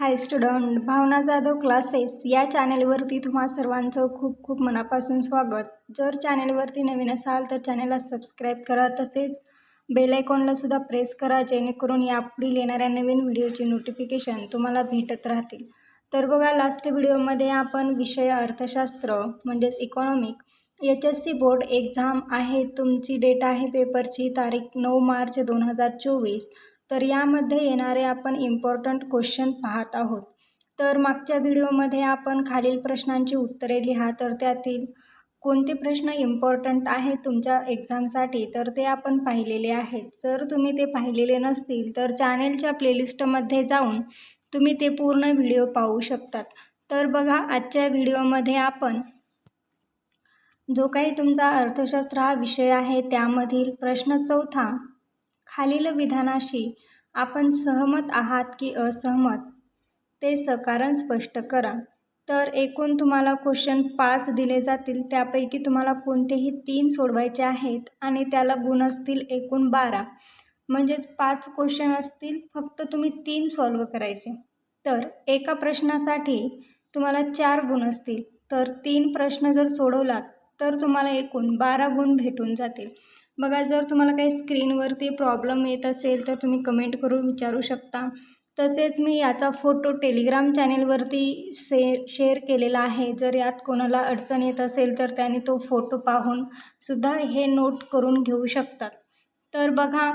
Hi student Bhavana Jadhav classes या चॅनेलवरती तुम्हा सर्वांचं खूप खूप मनापासून स्वागत. जर चॅनेलवरती नवीन असाल तर चॅनेलला सबस्क्राईब करा. तसेच बेलायकॉनलासुद्धा प्रेस करा जेणेकरून यापुढील येणाऱ्या नवीन व्हिडिओची नोटिफिकेशन तुम्हाला भेटत राहतील. तर बघा लास्ट व्हिडिओमध्ये आपण विषय अर्थशास्त्र म्हणजेच economic H S C board exam आहे. तुमची डेट आहे पेपरची तारीख नऊ मार्च दोन हजार चोवीस. तर यामध्ये येणारे आपण इम्पॉर्टंट क्वेश्चन पाहत आहोत. तर मागच्या व्हिडिओमध्ये आपण खालील प्रश्नांची उत्तरे लिहा तर त्यातील कोणते प्रश्न इम्पॉर्टंट आहेत तुमच्या एक्झामसाठी तर ते आपण पाहिलेले आहेत. जर तुम्ही ते पाहिलेले नसतील तर चॅनेलच्या प्लेलिस्टमध्ये जाऊन तुम्ही ते पूर्ण व्हिडिओ पाहू शकतात. तर बघा आजच्या व्हिडिओमध्ये आपण जो काही तुमचा अर्थशास्त्र हा विषय आहे त्यामधील प्रश्न चौथा खालील विधानाशी आपण सहमत आहात की असहमत ते सकारण स्पष्ट करा. तर एकूण तुम्हाला क्वेश्चन पाच दिले जातील त्यापैकी तुम्हाला कोणतेही तीन सोडवायचे आहेत आणि त्याला गुण असतील एकूण बारा. म्हणजेच पाच क्वेश्चन असतील फक्त तुम्ही तीन सॉल्व करायचे. तर एका प्रश्नासाठी तुम्हाला चार गुण असतील. तर तीन प्रश्न जर सोडवलात तर तुम्हाला एकूण बारा गुण भेटून जातील. बघा जर तुम्हाला काही स्क्रीनवरती प्रॉब्लेम येत असेल तर तुम्ही कमेंट करून विचारू शकता. तसेच मी याचा फोटो टेलिग्राम चॅनेलवरती से शेअर केलेला आहे. जर यात कोणाला अडचण येत असेल तर त्याने तो फोटो पाहून सुद्धा हे नोट करून घेऊ शकतात. तर बघा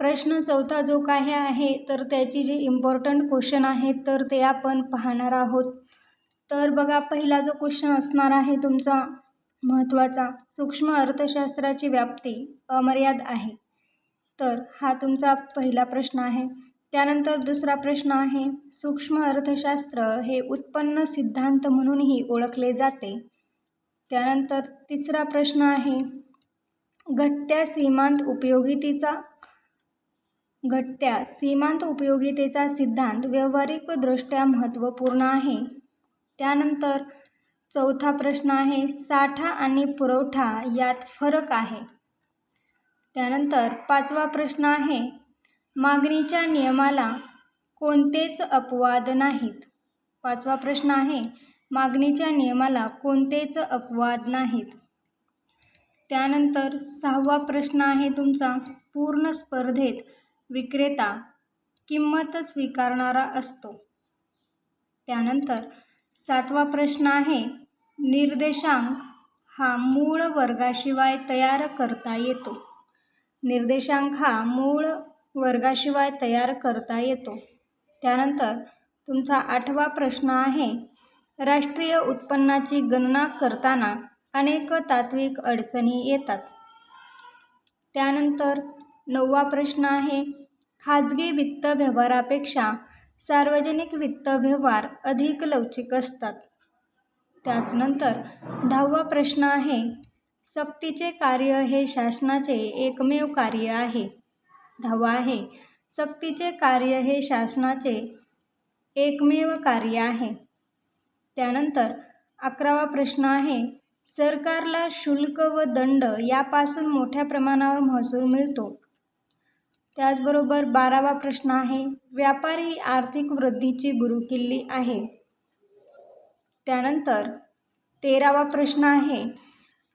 प्रश्न चौथा जो काही आहे तर त्याची जी इम्पॉर्टंट क्वेश्चन आहेत तर ते आपण पाहणार आहोत. तर बघा पहिला जो क्वेश्चन असणार आहे तुमचा महत्त्वाचा सूक्ष्म अर्थशास्त्राची व्याप्ती अमर्याद आहे. तर हा तुमचा पहिला प्रश्न आहे. त्यानंतर दुसरा प्रश्न आहे सूक्ष्म अर्थशास्त्र हे उत्पन्न सिद्धांत म्हणूनही ओळखले जाते. त्यानंतर तिसरा प्रश्न आहे घटत्या सीमांत उपयोगितेचा घटत्या सीमांत उपयोगितेचा सिद्धांत व्यावहारिकदृष्ट्या महत्त्वपूर्ण आहे. त्यानंतर चौथा प्रश्न आहे साठा आणि पुरवठा यात फरक आहे. त्यानंतर पाचवा प्रश्न आहे मागणीच्या नियमाला कोणतेच अपवाद नाहीत. पाचवा प्रश्न आहे मागणीच्या नियमाला कोणतेच अपवाद नाहीत. त्यानंतर सहावा प्रश्न आहे तुमचा पूर्ण स्पर्धेत विक्रेता किंमत स्वीकारणारा असतो. त्यानंतर सातवा प्रश्न आहे निर्देशांक हा मूळ वर्गाशिवाय तयार करता येतो. निर्देशांक हा मूळ वर्गाशिवाय तयार करता येतो. त्यानंतर तुमचा आठवा प्रश्न आहे राष्ट्रीय उत्पन्नाची गणना करताना अनेक तात्विक अडचणी येतात. त्यानंतर नववा प्रश्न आहे खाजगी वित्त व्यवहारापेक्षा सार्वजनिक वित्त व्यवहार अधिक लवचिक असतात. त्याचनंतर दहावा प्रश्न आहे सक्तीचे कार्य हे शासनाचे एकमेव कार्य आहे. दहावा आहे सक्तीचे कार्य हे शासनाचे एकमेव कार्य आहे. त्यानंतर अकरावा प्रश्न आहे सरकारला शुल्क व दंड यापासून मोठ्या प्रमाणावर महसूल मिळतो. त्याचबरोबर बारावा प्रश्न आहे व्यापार ही आर्थिक वृद्धीची गुरुकिल्ली आहे. त्यानंतर तेरावा प्रश्न आहे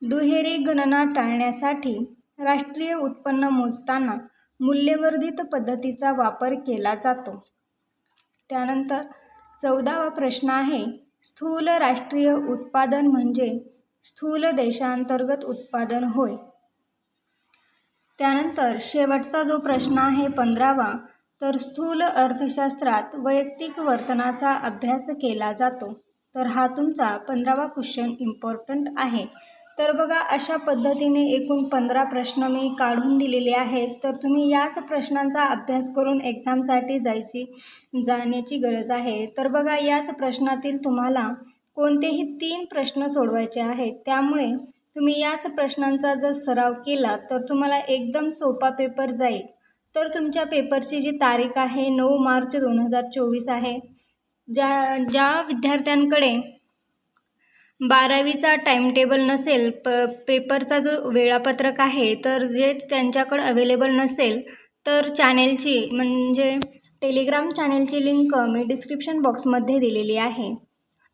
दुहेरी गणना टाळण्यासाठी राष्ट्रीय उत्पन्न मोजताना मूल्यवर्धित पद्धतीचा वापर केला जातो. त्यानंतर चौदावा प्रश्न आहे स्थूल राष्ट्रीय उत्पादन म्हणजे स्थूल देशांतर्गत उत्पादन होय. त्यानंतर शेवटचा जो प्रश्न आहे पंधरावा तर स्थूल अर्थशास्त्रात वैयक्तिक वर्तनाचा अभ्यास केला जातो. तर हा तुमचा पंधरावा क्वेश्चन इम्पॉर्टंट आहे. तर बघा अशा पद्धतीने एकूण पंधरा प्रश्न मी काढून दिलेले आहेत. तर तुम्ही याच प्रश्नांचा अभ्यास करून एक्झामसाठी जायची जाण्याची गरज आहे. तर बघा याच प्रश्नातील तुम्हाला कोणतेही तीन प्रश्न सोडवायचे आहेत. त्यामुळे तुम्ही याच प्रश्नांचा जर सराव केला तर तुम्हाला एकदम सोपा पेपर जाईल. तर तुमच्या पेपरची जी तारीख आहे नऊ मार्च दोन हजार चोवीस आहे. ज्या ज्या विद्यार्थ्यांकडे बारावीचा टाईमटेबल नसेल प पेपरचा जो वेळापत्रक आहे तर जे त्यांच्याकडं अवेलेबल नसेल तर चॅनेलची म्हणजे टेलिग्राम चॅनेलची लिंक मी डिस्क्रिप्शन बॉक्समध्ये दिलेली आहे.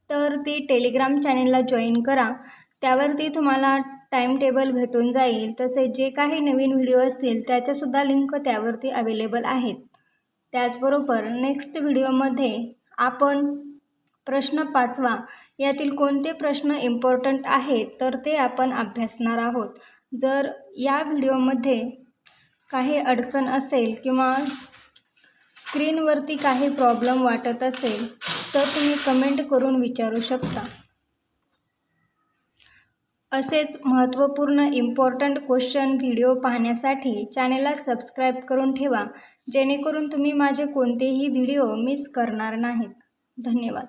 तर ती टेलिग्राम चॅनेलला जॉईन करा. त्यावरती तुम्हाला टाईम टेबल भेटून जाईल. तसेच जे काही नवीन व्हिडिओ असतील त्याच्यासुद्धा लिंक त्यावरती अवेलेबल आहेत. त्याचबरोबर नेक्स्ट व्हिडिओमध्ये आपण प्रश्न पाचवा. यातील कोणते प्रश्न इम्पॉर्टंट आहेत तर ते आपण अभ्यासणार आहोत. जर या व्हिडिओमध्ये काही अडचण असेल किंवा स्क्रीनवरती काही प्रॉब्लेम वाटत असेल तर तुम्ही कमेंट करून विचारू शकता. असेच महत्त्वपूर्ण इम्पॉर्टंट क्वेश्चन व्हिडिओ पाहण्यासाठी चॅनेलला सबस्क्राईब करून ठेवा जेणेकरून तुम्ही माझे कोणतेही व्हिडिओ मिस करणार नाहीत. धन्यवाद.